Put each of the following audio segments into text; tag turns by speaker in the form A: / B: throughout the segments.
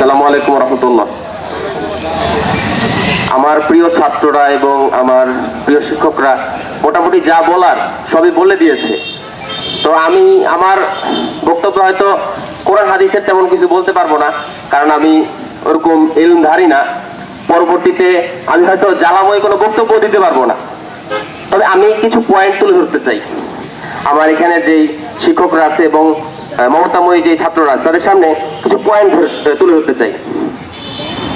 A: আসসালামু আলাইকুম রহমতুল্লাহ। আমার প্রিয় ছাত্ররা এবং আমার প্রিয় শিক্ষকরা, মোটামুটি যা বলার সবই বলে দিয়েছে। তো আমি, আমার বক্তব্য হয়তো কোরআন হাদিসের তেমন কিছু বলতে পারব না, কারণ আমি ওরকম এলম ধারি না। পরবর্তীতে আমি হয়তো জ্বালাময় কোনো বক্তব্য দিতে পারব না। তবে আমি কিছু পয়েন্ট তুলে ধরতে চাই। আমার এখানে যেই শিক্ষকরা আছে এবং মমতাময়ী যে ছাত্ররা, তাদের সামনে কিছু পয়েন্ট তুলে ধরতে চাই।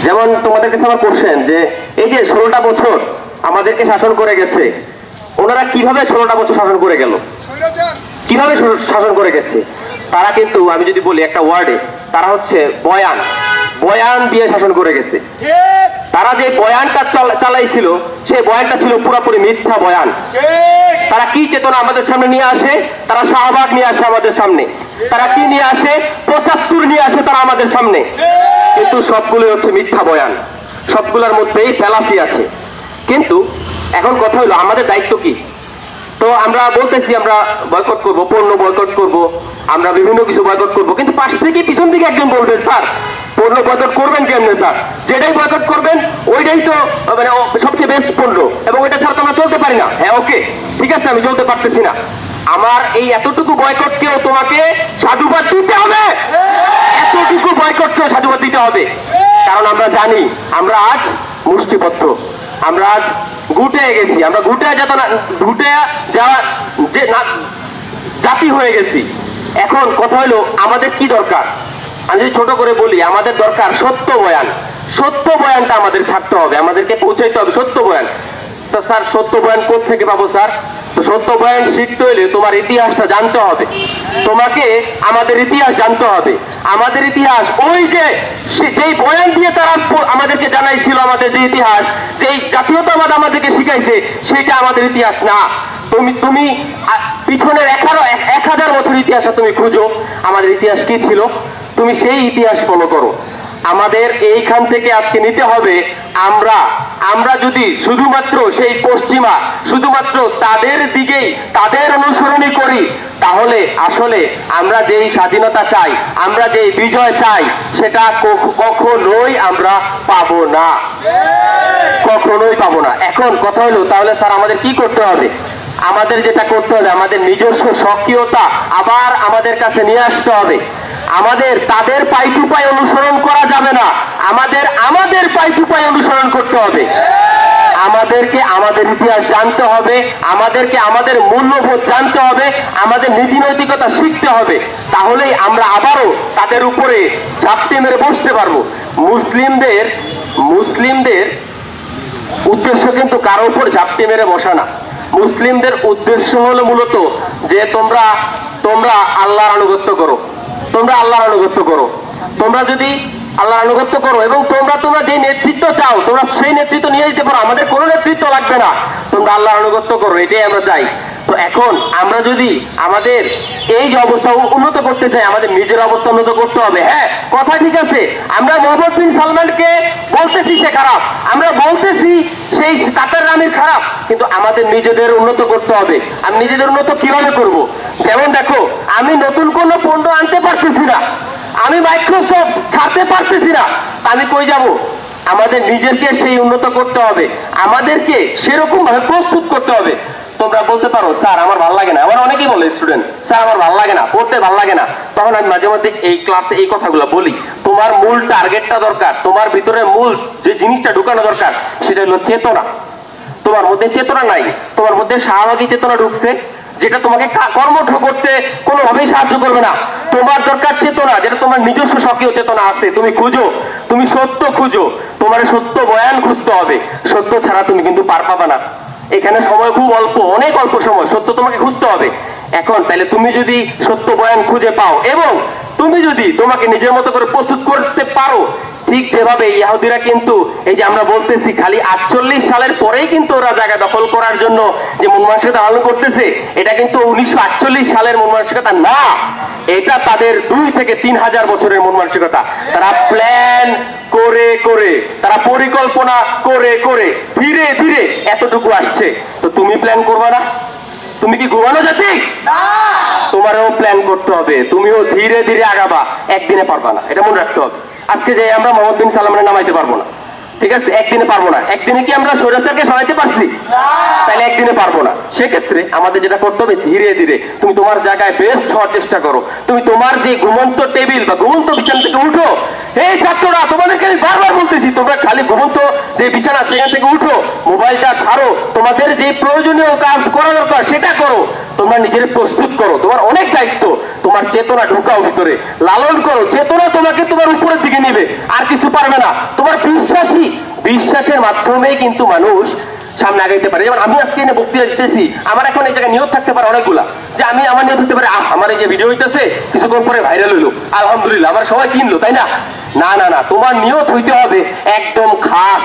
A: যেমন তোমাদের কাছে আমার কোশ্চেন যে, এই যে ষোলোটা বছর আমাদেরকে শাসন করে গেছে, ওনারা কীভাবে ষোলোটা বছর শাসন করে গেল? কীভাবে শাসন করে গেছে? তারা কিন্তু, আমি যদি বলি একটা ওয়ার্ডে তারা হচ্ছে বয়ান। বয়ান দিয়ে শাসন করে গেছে। তারা যে বয়ানটা চাল- চালাইছিল, সেই বয়ানটা ছিল পুরোপুরি মিথ্যা বয়ান। তারা কি চেতনা আমাদের সামনে নিয়ে আসে? তারা শাহবাগ নিয়ে আসে আমাদের সামনে। তারা কি নিয়ে আসে? পঁচাত্তর নিয়ে আসে তারা আমাদের সামনে। কিন্তু সবগুলোই হচ্ছে মিথ্যা বয়ান। সবগুলোর মধ্যেই ফেলাসি আছে। কিন্তু এখন কথা হলো, আমাদের দায়িত্ব কি? তো আমরা বলতেছি, আমরা বয়কট করব, পণ্য বয়কট করব, আমরা বিভিন্ন কিছু বয়কট করব, কিন্তু পাশ থেকে পিছন থেকে একজন বলবেন স্যার পণ্য বয়কট করবেন কেমনে, স্যার? যেটাই বয়কট করবেন, ওইটাই তো মানে সবচেয়ে বেস্ট পণ্য এবং ওইটা ছাড়া তো আমরা চলতে পারি না। হ্যাঁ ওকে ঠিক আছে, আমি চলতে পারতেছি না। আমার এই এতটুকু বয়কটকেও তোমাকে সাধুবাদ দিতে হবে? এতটুকু বয়কটকেও সাধুবাদ দিতে হবে? কারণ আমরা জানি, আমরা আজ মুষ্টিবদ্ধ আমরা আজ গুটে গেছি। আমরা গুটে যেত না গুটে যাওয়া যে জাতি হয়ে গেছি। এখন কথা হলো, আমাদের কি দরকার? আমি যদি ছোট করে বলি, আমাদের দরকার সত্য বয়ান। সত্য বয়ানটা আমাদের ছাড়তে হবে, আমাদেরকে পৌঁছাইতে হবে সত্য বয়ান। তো স্যার, সত্য বয়ান থেকে পাবো স্যার? তো সত্য বয়ান শিখতে হলে তোমার ইতিহাসটা জানতে হবে। তোমাকে আমাদের ইতিহাস জানতে হবে। আমাদের ইতিহাস ওই যে যেই বয়ান দিয়ে তারা আমাদেরকে জানাইছিল আমাদের যে ইতিহাস, যেই জাতীয়তাবাদ আমাদেরকে শিখাইছে সেটা আমাদের ইতিহাস না। তুমি তুমি পিছনের এক এক হাজার বছর ইতিহাসটা তুমি খুঁজো, আমাদের ইতিহাস কি ছিল? তুমি সেই ইতিহাস ফলো করো। আমাদের এইখান থেকে আজকে নিতে হবে আমরা। আমরা যদি শুধুমাত্র সেই পশ্চিমা, শুধুমাত্র তাদের দিকেই, তাদের অনুসরণই করি, তাহলে আসলে আমরা যেই স্বাধীনতা চাই, আমরা যেই বিজয় চাই, সেটা কখনোই আমরা পাবো না। কখনোই পাবো না। এখন কথা হলো, তাহলে স্যার আমাদের কি করতে হবে? আমাদের যেটা করতে হবে, আমাদের নিজস্ব সক্রিয়তা আবার আমাদের কাছে নিয়ে আসতে হবে। আমাদের তাদের পাই টু অনুসরণ করা যাবে না। আমাদের আমাদের পাই টু অনুসরণ করতে হবে। আমাদেরকে আমাদের ইতিহাস জানতে হবে, আমাদেরকে আমাদের মূল্যবোধ জানতে হবে, আমাদের নীতি নৈতিকতা শিখতে হবে। তাহলেই আমরা আবারও তাদের উপরে ঝাপটে মেরে বসতে পারব। মুসলিমদের মুসলিমদের উদ্দেশ্য কিন্তু কারও উপর ঝাপটি মেরে বসা না। মুসলিমদের উদ্দেশ্য হলো মূলত যে তোমরা তোমরা আল্লাহর আনুগত্য করো। তোমরা আল্লাহর আনুগত্য করো। তোমরা যদি আল্লাহর আনুগত্য করো এবং তোমরা তোমরা যে নেতৃত্ব চাও, তোমরা সেই নেতৃত্ব নিয়ে যেতে পারো, আমাদের কোনো নেতৃত্ব লাগবে না। তোমরা আল্লাহর আনুগত্য করো, এটাই আমরা চাই। তো এখন আমরা যদি আমাদের এই যে অবস্থা উন্নত করতে চাই, আমাদের নিজের অবস্থা উন্নত করতে হবে। হ্যাঁ কথা ঠিক আছে। আমরা মোহাম্মদ বিন সালমানকে বলতেছি সে খারাপ। আমরা বলতেছি সেই কাতার রামির খারাপ। কিন্তু আমাদের নিজেদের উন্নত করতে হবে। আমি নিজেদের উন্নত কীভাবে করব? যেমন দেখো, আমি নতুন কোনো পণ্য আনতে পারতেছি না। আমি মাইক্রোসফট ছাড়তে পারতেছি না। আমি কই যাব? আমাদের নিজেকে সেই উন্নত করতে হবে। আমাদেরকে সেরকম ভাবে প্রস্তুত করতে হবে। তোমরা বলতে পারো, স্যার, আমার ভালো লাগে না। আমার অনেকেই বলে, স্টুডেন্ট, স্যার, আমার ভালো লাগে না, পড়তে ভালো লাগে না। তখন আমি মাঝে মধ্যে এই ক্লাসে এই কথাগুলো বলি। তোমার মূল টার্গেটটা দরকার, তোমার ভিতরে মূল যে জিনিসটা ঢুকানো দরকার, সেটা হলো চেতনা। তোমার মধ্যে চেতনা নাই, তোমার মধ্যে স্বাভাবিক চেতনা ঢুকছে যেটা তোমাকে কর্মঠ করতে কোনোভাবেই সাহায্য করবে না। তোমার দরকার চেতনা, যেটা তোমার নিজস্ব সক্রিয় চেতনা আছে। তুমি খুঁজো, তুমি সত্য খুঁজো। তোমার সত্য বয়ান খুঁজতে হবে। সত্য ছাড়া তুমি কিন্তু পার পাবে না। এখানে সময় খুব অল্প, অনেক অল্প সময় সত্য তোমাকে খুঁজতে হবে। এখন তাহলে তুমি যদি সত্য বয়ান খুঁজে পাও এবং তুমি যদি তোমাকে নিজের মতো করে প্রস্তুত করতে পারো ঠিক যেভাবে ইয়াহুদিরা কিন্তু এই যে আমরা বলতেছি খালি আটচল্লিশ সালের পরেই কিন্তু ওরা জায়গা দখল করার জন্য যে মন মানসিকতা পালন করতেছে এটা কিন্তু উনিশশো আটচল্লিশ সালের মন মানসিকতা না। এটা তাদের দুই থেকে তিন হাজার বছরের মন মানসিকতা তারা প্ল্যান করে করে তারা পরিকল্পনা করে করে ধীরে ধীরে এতটুকু আসছে। তো তুমি প্ল্যান করবা না? তুমি কি ঘুমানো জাতি তোমারও প্ল্যান করতে হবে। তুমিও ধীরে ধীরে আগাবা। একদিনে পারবা না। এটা মনে রাখতে হবে। আজকে যে আমরা মোহাম্মদ বিন সালামের নামাইতে পারব না। ঠিক আছে, একদিনে পারব না। একদিনে কি আমরা স্বৈরাচারকে সরাইতে পারছি? তাহলে একদিনে পারব না। সেক্ষেত্রে আমাদের যেটা করতে হবে, ধীরে ধীরে তুমি তোমার জায়গায় বেস্ট হওয়ার চেষ্টা করো। তুমি তোমার যে ঘুমন্ত টেবিল বা ঘুমন্ত বিছানা থেকে উঠো ছাত্ররা, তোমাদেরকে আমি বারবার বলতেছি, তোমরা খালি ঘুমন্ত যে বিছানা, সেখান থেকে উঠো, মোবাইলটা ছাড়ো, তোমাদের যে প্রয়োজনীয় কাজ করা দরকার, সেটা করো। তোমরা নিজের প্রস্তুত করো, তোমার অনেক দায়িত্ব। তোমার চেতনা ঢুকাও ভিতরে। লালন করো, চেতনা তোমাকে তোমার উপরের দিকে নিবে। আর কিছু পারবে না। তোমার বিশ্বাসী বিশ্বাসের মাধ্যমেই কিন্তু মানুষ সামনে আগাইতে পারে। যেমন আমি আজকে এনে বক্তৃতা দিতেছি, আমার এখন এই জায়গায় নিয়োগ থাকতে পারে অনেকগুলা। যে আমি আমার নিয়োগ থাকতে পারে আমার এই যে ভিডিও হইতেছে, কিছুক্ষণ পরে ভাইরাল হইল। আলহামদুলিল্লাহ, আমার সবাই চিনলো, তাই না? না না না, তোমার নিয়ত হইতে হবে একদম খাস।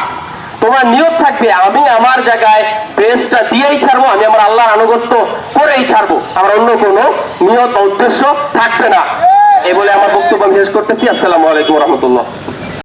A: তোমার নিয়ত থাকবে, আমি আমার জায়গায় বেস্টটা দিয়েই ছাড়বো, আমি আমার আল্লাহর আনুগত্য করেই ছাড়বো। আমার অন্য কোনো নিয়ত বা উদ্দেশ্য থাকবে না। এই বলে আমার বক্তব্য আমি শেষ করতেছি। আসসালামু আলাইকুম রহমতুল্লাহ।